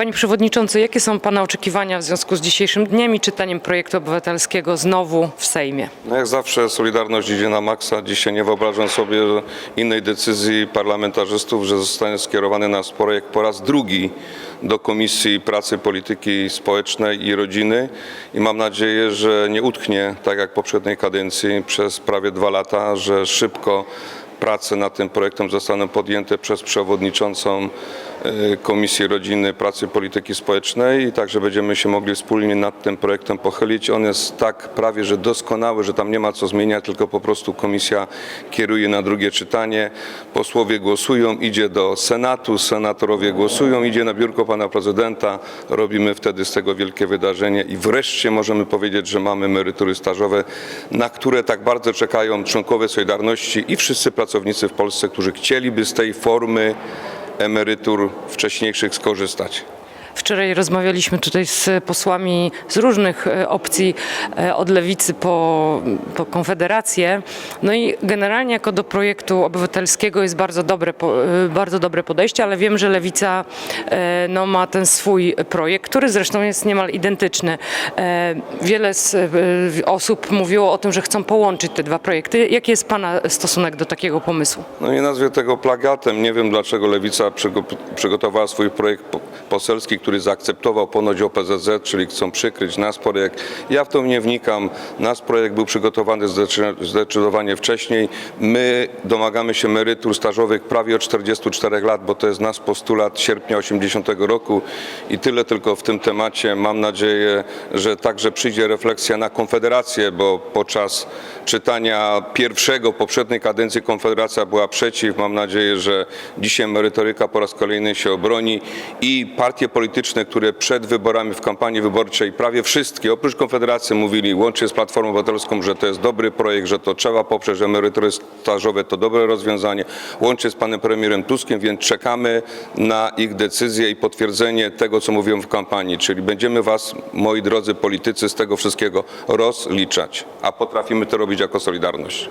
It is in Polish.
Panie Przewodniczący, jakie są Pana oczekiwania w związku z dzisiejszym dniem i czytaniem projektu obywatelskiego znowu w Sejmie? No jak zawsze Solidarność idzie na maksa. Dzisiaj nie wyobrażam sobie innej decyzji parlamentarzystów, że zostanie skierowany nasz projekt po raz drugi do Komisji Pracy, Polityki Społecznej i Rodziny i mam nadzieję, że nie utknie, tak jak poprzedniej kadencji, przez prawie dwa lata, że szybko prace nad tym projektem zostaną podjęte przez przewodniczącą Komisji Rodziny, Pracy i Polityki Społecznej i także będziemy się mogli wspólnie nad tym projektem pochylić. On jest tak prawie, że doskonały, że tam nie ma co zmieniać, tylko po prostu komisja kieruje na drugie czytanie. Posłowie głosują, idzie do Senatu, senatorowie głosują, idzie na biurko pana prezydenta. Robimy wtedy z tego wielkie wydarzenie i wreszcie możemy powiedzieć, że mamy emerytury stażowe, na które tak bardzo czekają członkowie Solidarności i wszyscy pracownicy w Polsce, którzy chcieliby z tej formy emerytur wcześniejszych skorzystać. Wczoraj rozmawialiśmy tutaj z posłami z różnych e, opcji, e, od lewicy po, po konfederację. No i generalnie jako do projektu obywatelskiego jest bardzo dobre, e, bardzo dobre podejście, ale wiem, że lewica no, ma ten swój projekt, który zresztą jest niemal identyczny. Wiele z osób mówiło o tym, że chcą połączyć te dwa projekty. Jaki jest Pana stosunek do takiego pomysłu? No nie nazwie tego plagatem. Nie wiem dlaczego Lewica przygo- przygotowała swój projekt po- poselski, który zaakceptował ponoć OPZZ, czyli chcą przykryć nasz projekt. Ja w to nie wnikam. Nasz projekt był przygotowany zdecy- zdecydowanie wcześniej. My domagamy się emerytur stażowych prawie od 44 lat, bo to jest nasz postulat sierpnia 80 roku i tyle tylko w tym temacie. Mam nadzieję, że także przyjdzie refleksja na Konfederację, bo podczas czytania pierwszego poprzedniej kadencji Konfederacja była przeciw. Mam nadzieję, że dzisiaj merytoryka po raz kolejny się obroni i partie polityczne, które przed wyborami w kampanii wyborczej prawie wszystkie, oprócz Konfederacji mówili łącznie z Platformą Obywatelską, że to jest dobry projekt, że to trzeba poprzeć, że emerytury stażowe to dobre rozwiązanie, łącznie z panem premierem Tuskiem, więc czekamy na ich decyzję i potwierdzenie tego, co mówią w kampanii, czyli będziemy was, moi drodzy politycy, z tego wszystkiego rozliczać, a potrafimy to robić jako Solidarność.